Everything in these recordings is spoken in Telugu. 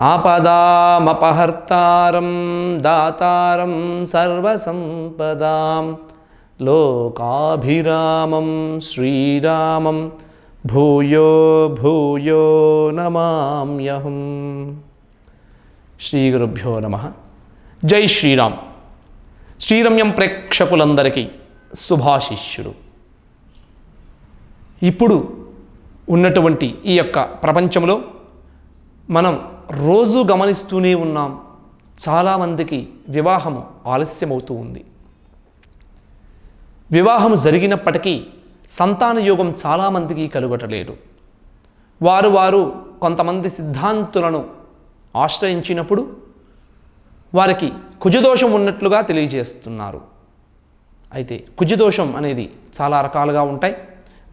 ఆపదామపహర్తారం దాతారం సర్వసంపదాం లోకాభిరామం శ్రీరామం భూయో భూయో నమామ్యహం. శ్రీ గురుభ్యో నమ. జై శ్రీరామ్. శ్రీరమ్యం ప్రేక్షకులందరికీ శుభాశిష్యుడు ఇప్పుడు ఉన్నటువంటి ఈ యొక్క ప్రపంచంలో మనం రోజు గమనిస్తూనే ఉన్నాం. చాలామందికి వివాహము ఆలస్యమవుతూ ఉంది. వివాహం జరిగినప్పటికీ సంతాన యోగం చాలామందికి కలుగటలేదు. వారు వారు కొంతమంది సిద్ధాంతులను ఆశ్రయించినప్పుడు వారికి కుజదోషం ఉన్నట్లుగా తెలియజేస్తున్నారు. అయితే కుజదోషం అనేది చాలా రకాలుగా ఉంటాయి.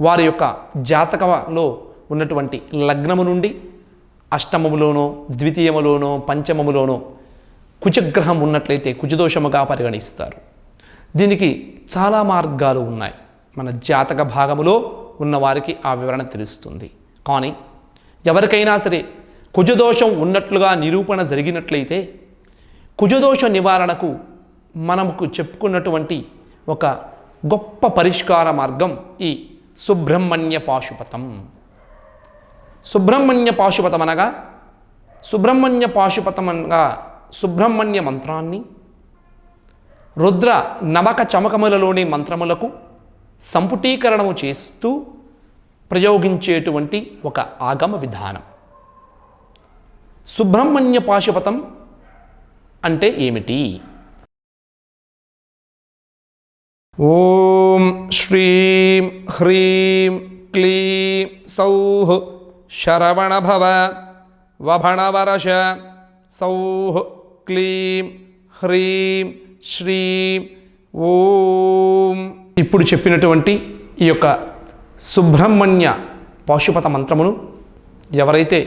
వారి యొక్క జాతకంలో ఉన్నటువంటి లగ్నము నుండి అష్టమములోనో ద్వితీయములోనో పంచమములోనో కుజగ్రహం ఉన్నట్లయితే కుజదోషముగా పరిగణిస్తారు. దీనికి చాలా మార్గాలు ఉన్నాయి. మన జాతక భాగములో ఉన్నవారికి ఆ వివరణ తెలుస్తుంది. కానీ ఎవరికైనా సరే కుజదోషం ఉన్నట్లుగా నిరూపణ జరిగినట్లయితే కుజదోష నివారణకు మనకు చెప్పుకున్నటువంటి ఒక గొప్ప పరిష్కార మార్గం ఈ సుబ్రహ్మణ్య పాశుపతం. సుబ్రహ్మణ్య పాశుపతం అనగా సుబ్రహ్మణ్య పాశుపతం అనగా సుబ్రహ్మణ్య మంత్రాన్ని రుద్ర నమక చమకములలోని మంత్రములకు సంపుటీకరణము చేస్తూ ప్రయోగించేటువంటి ఒక ఆగమ విధానం. సుబ్రహ్మణ్య పాశుపతం అంటే ఏమిటి? ఓం శ్రీం హ్రీం క్లీం సౌః శరవణభవ వభణవరష సౌః క్లీం హ్రీం శ్రీం ఓం ఇప్పుడు చెప్పినటువంటి ఈ యొక్క సుబ్రహ్మణ్య పాశుపత మంత్రమును ఎవరైతే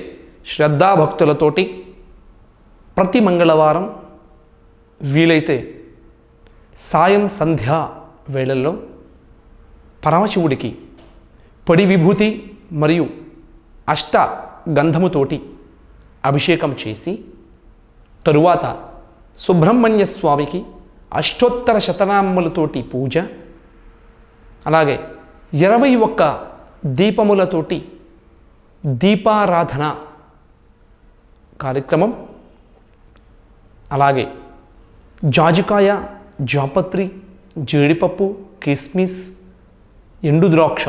శ్రద్ధాభక్తులతోటి ప్రతి మంగళవారం వీలైతే సాయం సంధ్యా వేళల్లో పరమశివుడికి పడి విభూతి మరియు అష్ట గంధముతోటి అభిషేకం చేసి తరువాత సుబ్రహ్మణ్య స్వామికి అష్టోత్తర శతనామములతోటి పూజ అలాగే ఇరవై ఒక్క దీపములతోటి దీపారాధన కార్యక్రమం అలాగే జాజికాయ జాపత్రి జీడిపప్పు కిస్మిస్ ఎండు ద్రాక్ష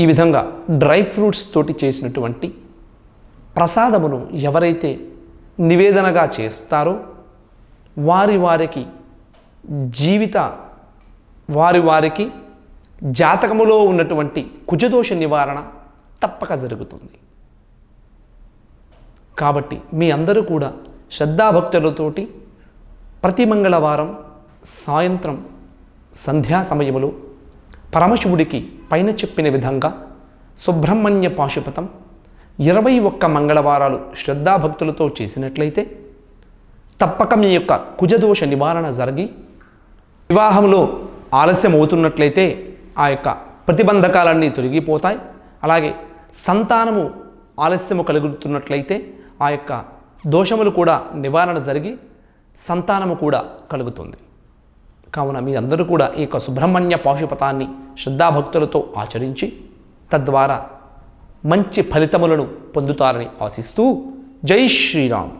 ఈ విధంగా డ్రై ఫ్రూట్స్ తోటి చేసినటువంటి ప్రసాదమును ఎవరైతే నివేదనగా చేస్తారో వారి వారికి జీవిత వారి వారికి జాతకములో ఉన్నటువంటి కుజదోష నివారణ తప్పక జరుగుతుంది. కాబట్టి మీ అందరూ కూడా శ్రద్ధాభక్తులతోటి ప్రతి మంగళవారం సాయంత్రం సంధ్యా సమయములో పరమశివుడికి పైన చెప్పిన విధంగా సుబ్రహ్మణ్య పాశుపతం ఇరవై ఒక్క మంగళవారాలు శ్రద్ధాభక్తులతో చేసినట్లయితే తప్పక మీ యొక్క కుజదోష నివారణ జరిగి వివాహంలో ఆలస్యం అవుతున్నట్లయితే ఆ యొక్క ప్రతిబంధకాలన్నీ తొలగిపోతాయి. అలాగే సంతానము ఆలస్యము కలుగుతున్నట్లయితే ఆ యొక్క దోషములు కూడా నివారణ జరిగి సంతానము కూడా కలుగుతుంది. కావున మీ అందరూ కూడా ఈ యొక్క సుబ్రహ్మణ్య పాశుపతాన్ని శ్రద్ధాభక్తులతో ఆచరించి తద్వారా మంచి ఫలితములను పొందుతారని ఆశిస్తూ జై శ్రీరామ్.